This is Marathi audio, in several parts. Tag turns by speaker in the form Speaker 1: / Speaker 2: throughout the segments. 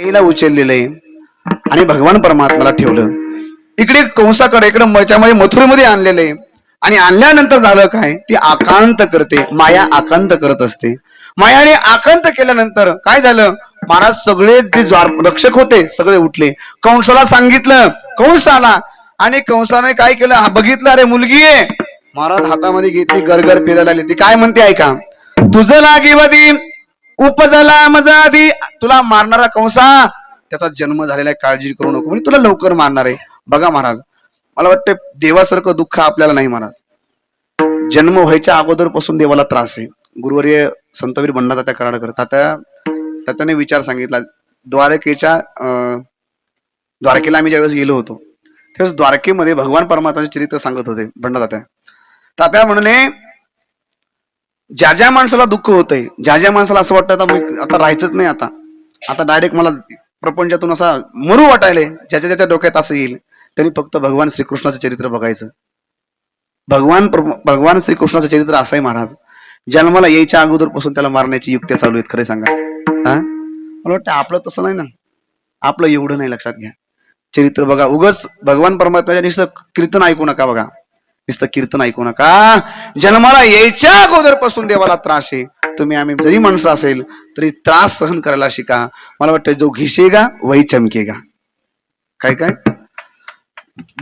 Speaker 1: आईला उचललेलं आहे आणि भगवान परमात्माला ठेवलं. इकडे कंसाकडे इकडे त्याच्यामध्ये मथुरेमध्ये आणलेलं आहे आणि आणल्यानंतर झालं काय? ती आकांत करते. माया आकांत करत असते. मायाने आकांत केल्यानंतर काय झालं? महाराज सगळे जे रक्षक होते सगळे उठले. कंसाला सांगितलं कंस आला आणि कंसाने काय केलं? हा बघितलं अरे मुलगी आहे महाराज हातामध्ये घेतली गरगर फिरायला आली ती काय म्हणते ऐका. तुझं लागी उपजला मजा आधी. तुला मारणारा कंसा त्याचा जन्म झालेला आहे काळजी करू नको. म्हणजे तुला लवकर मारणार आहे. बघा महाराज मला वाटतं देवासारखं दुःख आपल्याला नाही महाराज. जन्म व्हायच्या अगोदरपासून देवाला त्रास आहे. गुरुवर्य संतवीर बंडा तात्या कराड तात्या तात्याने विचार सांगितला. द्वारकेच्या अं, द्वारकेला आम्ही ज्यावेळेस गेलो होतो त्यावेळेस द्वारकेमध्ये भगवान परमात्माचे चरित्र सांगत होते बंडा तात्या. तात्या म्हणले ज्या ज्या माणसाला दुःख होतंय ज्या ज्या माणसाला असं वाटतं आता मी आता राहायचंच नाही आता. आता डायरेक्ट मला प्रपंचातून असा मरू वाटायले ज्याच्या ज्याच्या डोक्यात असं येईल त्यांनी फक्त भगवान श्रीकृष्णाचं चरित्र बघायचं. भगवान भगवान श्रीकृष्णाचं चरित्र असं आहे महाराज. जन्माला यायच्या अगोदरपासून त्याला मारण्याची युक्त्या चालू आहेत खरे सांगा. हा? मला वाटतं आपलं तसं नाही ना. आपलं एवढं नाही लक्षात घ्या. चरित्र बघा. उगच भगवान परमात्म्याच्या निश्चित कीर्तन ऐकू नका बघा. नुसतं कीर्तन ऐकू नका. जन्माला यायच्या अगोदरपासून देवाला त्रास आहे. तुम्ही आम्ही जरी माणसं असेल तरी त्रास सहन करायला शिका. मला वाटतं जो घिसेगा वही चमकेगा काय काय?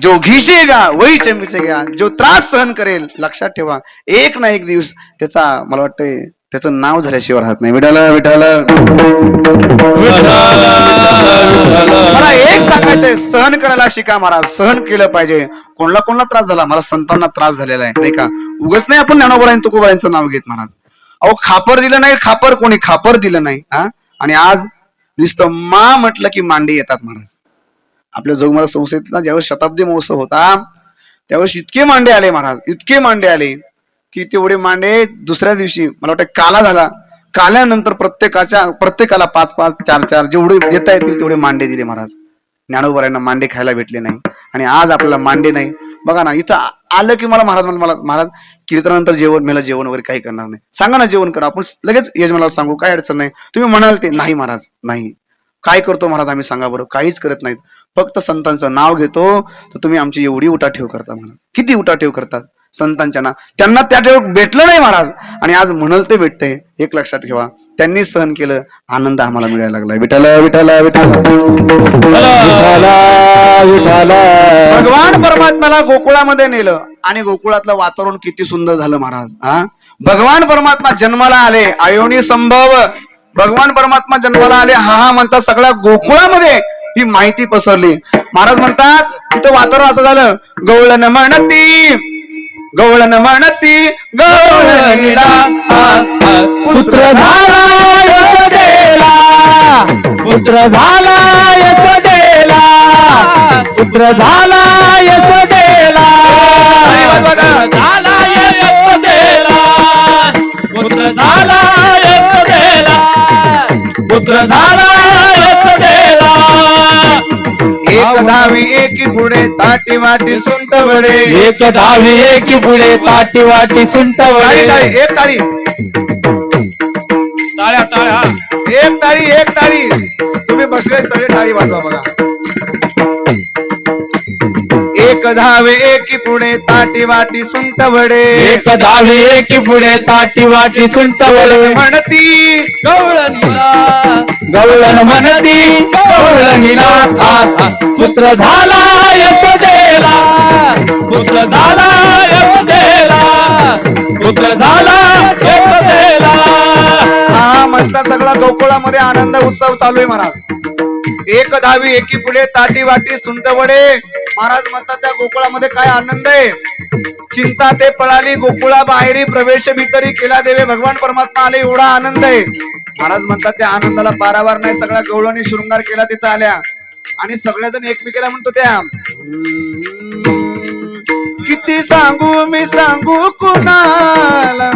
Speaker 1: जो घिसेगा वही चमकेगा जो त्रास सहन करेल लक्षात ठेवा. एक ना एक दिवस त्याचा मला वाटतंय त्याचं नाव झाल्याशिवाय राहत नाही. विठाला विठाला मला एक सांगायचंय सहन करायला शिका महाराज. सहन केलं पाहिजे. कोणला कोणला त्रास झाला? मला संतांना त्रास झालेला आहे नाही का? उगच नाही आपण ज्ञानोबरायन तुकोबरायांचं नाव घेत महाराज. अहो खापर दिलं नाही खापर कोणी? खापर दिलं नाही हा? आणि आज नुसतं मा म्हटलं की मांडे येतात महाराज. आपल्या जोगमारा संस्थेतला ज्यावेळेस शताब्दी महोत्सव होता त्यावेळेस इतके मांडे आले महाराज इतके मांडे आले. की तेवढे मांडे दुसऱ्या दिवशी मला वाटतं काला झाला. काल्यानंतर प्रत्येकाच्या प्रत्येकाला पाच पाच चार चार जेवढे देता येतील तेवढे मांडे दिले महाराज. ज्ञानोबरांना मांडे खायला भेटले नाही. आणि आज आपल्याला मांडे नाही. बघा ना इथं आलं की मला महाराज मला महाराज कीर्तनानंतर जेवण मला जेवण वगैरे काही करणार नाही. सांगा ना जेवण करा. आपण लगेच यजमानाला सांगू काय अडचण नाही. तुम्ही म्हणाल ते नाही महाराज नाही. काय करतो महाराज आम्ही सांगा बरं. काहीच करत नाहीत. फक्त संतांचं नाव घेतो तर तुम्ही आमची एवढी उठाठेव करता महाराज. किती उठाठेव करतात? संतांच्या ना. त्यांना त्या ठेव भेटलं नाही महाराज. आणि आज म्हणाल ते भेटतंय. एक लक्षात ठेवा. त्यांनी सहन केलं. आनंद आम्हाला मिळायला लागलाय. विठाल विठाल विठाल भगवान परमात्म्याला गोकुळामध्ये नेलं. आणि गोकुळातलं वातावरण किती सुंदर झालं महाराज. हा? भगवान परमात्मा जन्माला आले. आयोनी संभव. भगवान परमात्मा जन्माला आले. हा हा म्हणतात सगळ्या गोकुळामध्ये ही माहिती पसरली. महाराज म्हणतात तिथं वातावरण असं झालं. गवळण म्हणती गवळण म्हणती गवळणीला
Speaker 2: पुत्र झाला यशोदेला पुत्र झाला यशोदेला पुत्र झाला
Speaker 1: ताटी वाटी सुंट वडे
Speaker 2: एक दहावी एक पुढे पाठी वाटी
Speaker 1: टाळी,
Speaker 2: वळे
Speaker 1: एक टाळी
Speaker 2: टाळ्या टाळ्या
Speaker 1: एक टाळी एक टाळी तुम्ही बसले सगळे टाळी वाजवा बघा. एक दहावे एकी पुढे ताटी वाटी सुंट वडे
Speaker 2: एक दहावी एक पुढे ताटी वाटी सुंट वळे
Speaker 1: म्हणती
Speaker 2: गवळणीला गवळण म्हणती गवळणीला. पुत्र झाला
Speaker 1: गोकुळामध्ये आनंद उत्सव चालू आहे महाराज. एक दहावी एकी पुढे ताटी वाटी सुंटवडे महाराज म्हणतात त्या गोकुळामध्ये काय आनंद आहे? चिंता ते पळाली गोकुळा बाहेरी प्रवेश भीतरी केला देवे भगवान परमात्मा आले एवढा आनंद आहे. महाराज म्हणतात त्या आनंदाला पारावार नाही सगळ्या गवळांनी शृंगार केला तिथं आल्या. आणि सगळ्याजण एकमेकीला म्हणतो त्या किती सांगू मी सांगू कुणाला?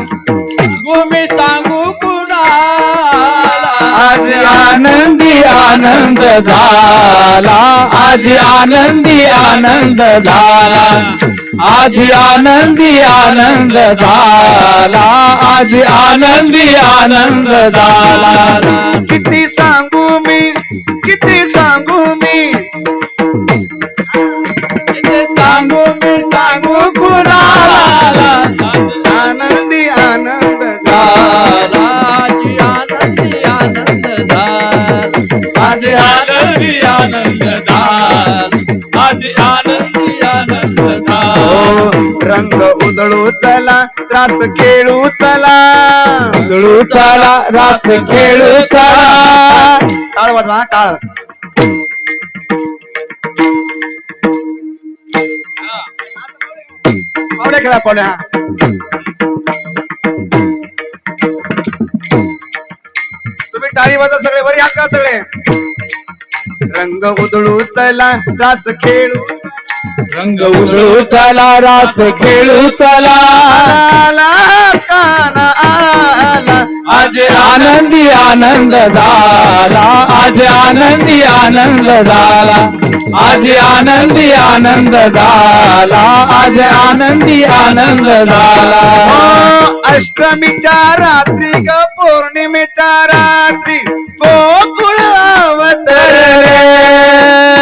Speaker 2: मी सांगू कुणाला? आज आनंदी आनंद झाला. आज आनंदी आनंद झाला. आज आनंदी आनंद झाला. आज आनंदी आनंद झाला.
Speaker 1: किती सांगू मी किती सांगू मी? रंग उधळू चला रास खेळू चला.
Speaker 2: खेळू चला रात खेळू चला.
Speaker 1: टाळ वाजवा टाळ पावड्या खेळा पावड्या तुम्ही टाळी वाजा सगळे बरी हात का सगळे? रंग उधळू चला रास खेळू
Speaker 2: रंग उधळू चला रात खेळू चला. आज आनंदी आनंद झाला. आज आनंदी आनंद झाला. आज आनंदी आनंद झाला. आज आनंदी आनंद झाला.
Speaker 1: ओ, अष्टमीच्या रात्री ग पौर्णिमेच्या रात्री. गोकुळ अवतर गोड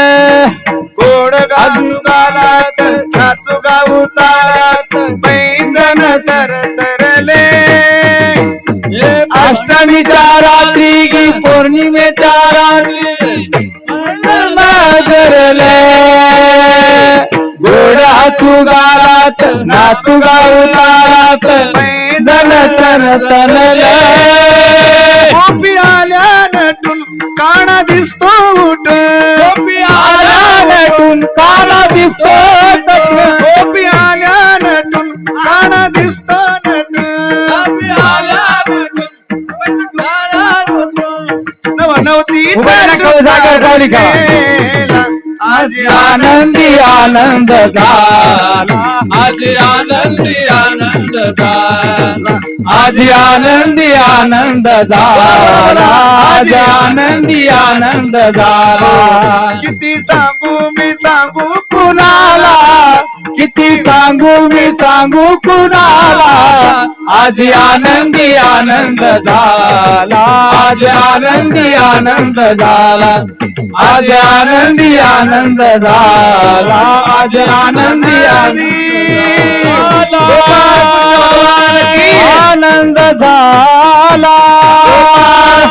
Speaker 2: अष्टमीच्या रात्री की पौर्णिमेच्या रात्री. गरले गोड हसू गालात नाचू गाऊ तारात जन तन तनले.
Speaker 1: गोपी आल्या नटून काना दिसतो उठ
Speaker 2: गोपी आल्या नटून काला दिसतो. का?
Speaker 1: आज
Speaker 2: आनंदी आनंद झाला आज आनंदी आनंद झाला आज आनंदी आनंद झाला आज आनंदी आनंद झाला
Speaker 1: किती सांगू मी सांगू
Speaker 2: कुणाला? किती सांगू मी सांगू कुणाला? आज आनंदी आनंद झाला. आज आनंदी आनंद झाला. आज आनंदी आनंद झाला. आज आनंदी आनंदी आनंद झाला.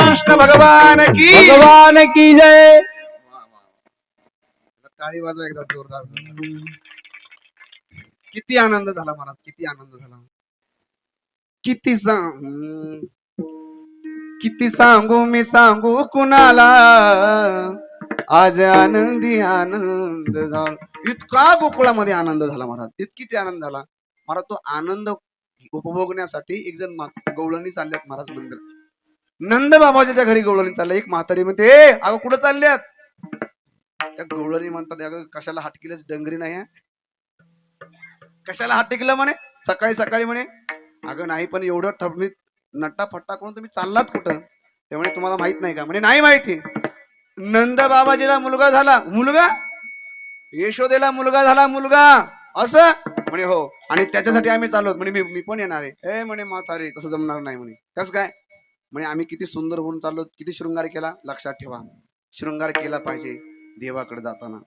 Speaker 1: कृष्ण भगवान की
Speaker 2: भगवान की जय.
Speaker 1: वाजवा एकदा जोरदार. किती आनंद झाला महाराज किती आनंद झाला. किती सांग? हम्म. किती सांगू मी सांगू कुणाला? आज आनंदी आनंद झाला. इतका गोकुळामध्ये आनंद झाला महाराज. इतकी ते आनंद झाला. महाराज तो आनंद उपभोगण्यासाठी एक जण गवळणी चालल्यात महाराज मंदिर नंद बाबाच्या घरी गवळणी चालल्या एक म्हातारी म्हणते "ए, अगं कुठं चालल्यात त्या गवळणी म्हणतात अगं कशाला हात डंगरी नाही कशाला हात टेकलं? म्हणे. सकाळी सकाळी म्हणे. अगं नाही पण एवढं थबडीत नट्टा फट्टा करून तुम्ही चाललात कुठं? त्यामुळे तुम्हाला माहीत नाही का? म्हणे नाही माहिती नंद बाबाजीला मुलगा झाला. मुलगा? यशोदेला मुलगा झाला मुलगा. असं? म्हणे हो. आणि त्याच्यासाठी आम्ही चाललो म्हणे मी मी पण येणार आहे. ए म्हणे म्हातारे तसं जमणार नाही. म्हणे कस काय? म्हणे आम्ही किती सुंदर होऊन चाललो किती शृंगार केला. लक्षात ठेवा शृंगार केला पाहिजे देवाकडे जाताना.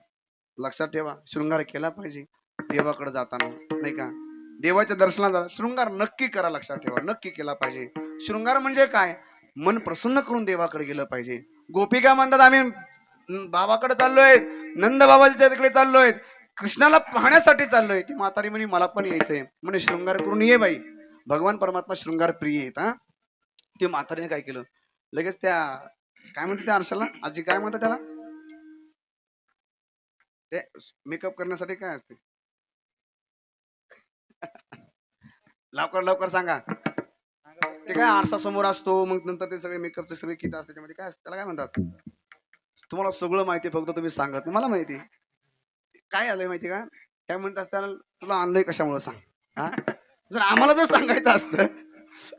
Speaker 1: लक्षात ठेवा शृंगार केला पाहिजे देवाकडे जाताना नाही का? देवाच्या दर्शनाला शृंगार नक्की करा लक्षात ठेवा नक्की केला पाहिजे. शृंगार म्हणजे काय? मन प्रसन्न करून देवाकडे गेलं पाहिजे. गोपिका म्हणतात आम्ही बाबाकडे चाललोय नंद बाबाच्या तिकडे चाललोय कृष्णाला पाहण्यासाठी चाललोय. ती म्हातारी म्हणे मला पण यायचंय. म्हणे शृंगार करून ये बाई. भगवान परमात्मा शृंगार प्रिय आहेत हा. ते म्हातारीने काय केलं? लगेच त्या काय म्हणते त्या आरशाला आजी काय म्हणतात त्याला? ते मेकअप करण्यासाठी काय असते? लवकर लवकर सांगा. ते काय आरसा समोर असतो मग नंतर ते सगळे मेकअपचे सगळे किट असते त्याच्यामध्ये काय असतं? त्याला काय म्हणतात? तुम्हाला सगळं माहिती फक्त तुम्ही सांगत नाही मला माहिती आहे. काय आलंय माहिती का? काय म्हणत असताना तुला आणलंय कशामुळे सांग. हा? जर आम्हाला जर सांगायचं असतं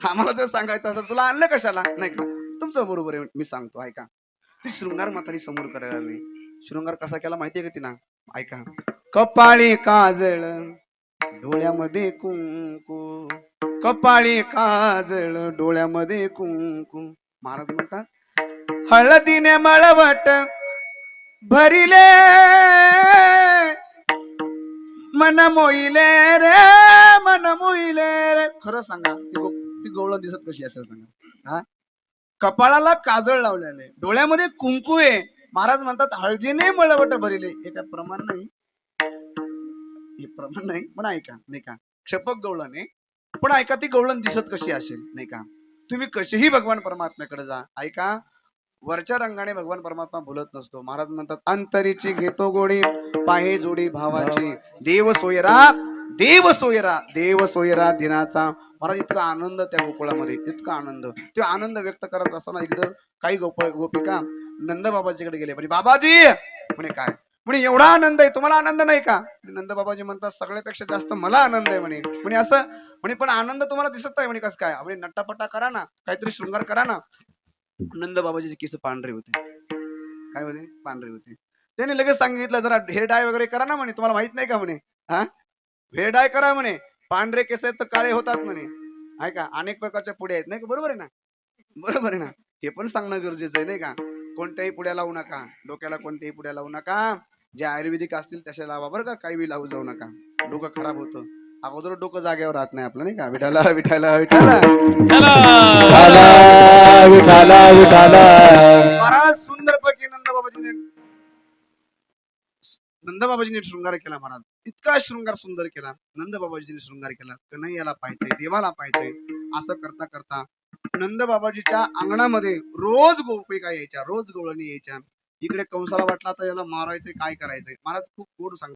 Speaker 1: आम्हाला जर सांगायचं असतं तुला आणलं कशाला? नाही का? तुमचं बरोबर आहे मी सांगतो ऐका. ती शृंगार म्हातारी समोर करायला लागली. शृंगार कसा केला माहितीये का तिला? ऐका. कपाळी काजळ डोळ्यामध्ये कुंकू. कपाळी काजळ डोळ्यामध्ये कुंकू. महाराज म्हणतात हळदीने मळवट भरिले मन मोहिले रे मन मोहिले रे. खरं सांगा ती गो- ती गवळण दिसत कशी असेल सांगा? हा? कपाळाला काजळ लावलेले डोळ्यामध्ये कुंकू आहे. महाराज म्हणतात हळदीने मळवट भरिले. हे काय प्रमाण नाही. हे प्रमाण नाही. पण ऐका नाही का? क्षपक गवळण आहे पण ऐका ती गवळण दिसत कशी असेल नाही का? तुम्ही कशीही भगवान परमात्म्याकडे जा. ऐका वरच्या रंगाने भगवान परमात्मा बोलत नसतो. महाराज म्हणतात अंतरीची घेतो गोडी पाहे जोडी भावाची. देव सोयरा देव सोयरा देव सोयरा दिनाचा. महाराज इतका आनंद त्या गोकुळामध्ये इतका आनंद. तो आनंद व्यक्त करत असताना एकदम काही गोप गोपिका नंद बाबाजीकडे गेले. म्हणजे बाबाजी! म्हणे काय? म्हणे एवढा आनंद आहे तुम्हाला आनंद नाही का? नंद बाबाजी म्हणतात सगळ्यापेक्षा जास्त मला आनंद आहे. म्हणे म्हणे असं? म्हणे पण आनंद तुम्हाला दिसत नाही. म्हणे कसं काय? म्हणे नट्टापट्टा करा ना काहीतरी शृंगार करा ना. नंद बाबाजीचे केस पांढरे होते. काय होते? पांढरे होते. त्याने लगेच सांगितलं जरा हेअर डाय वगैरे करा ना म्हणे तुम्हाला माहीत नाही का म्हणे? हा? हेअर डाय करा म्हणे पांढरे केस आहेत तर काळे होतात म्हणे. ऐका अनेक प्रकारच्या पुढे आहेत नाही का? बरोबर आहे ना? बरोबर आहे ना? हे पण सांगणं गरजेचं आहे नाही का? कोणत्याही पुढ्या लावू नका. डोक्याला कोणत्याही पुढ्या लावू नका. जे आयुर्वेदिक असतील तसे लावा. बरं का काही बी लावू जाऊ नका. डोकं खराब होतं. अगोदर डोकं जागेवर राहत नाही आपलं नाही का? विठाला विठाला
Speaker 2: विठाला. विठाला. विठाला
Speaker 1: महाराज सुंदरपैकी नंद बाबाजीने नंद बाबाजीने शृंगार केला महाराज. इतका शृंगार सुंदर केला. नंद बाबाजीने शृंगार केला. कन्हैयाला पाहायचंय देवाला पाहायचंय. असं करता करता नंद बाबाजीच्या अंगणामध्ये रोज गोपिका यायच्या रोज गवळणी यायच्या. इकडे कंसाला वाटला तर याला मारायचंय काय करायचंय? महाराज खूप गोड सांग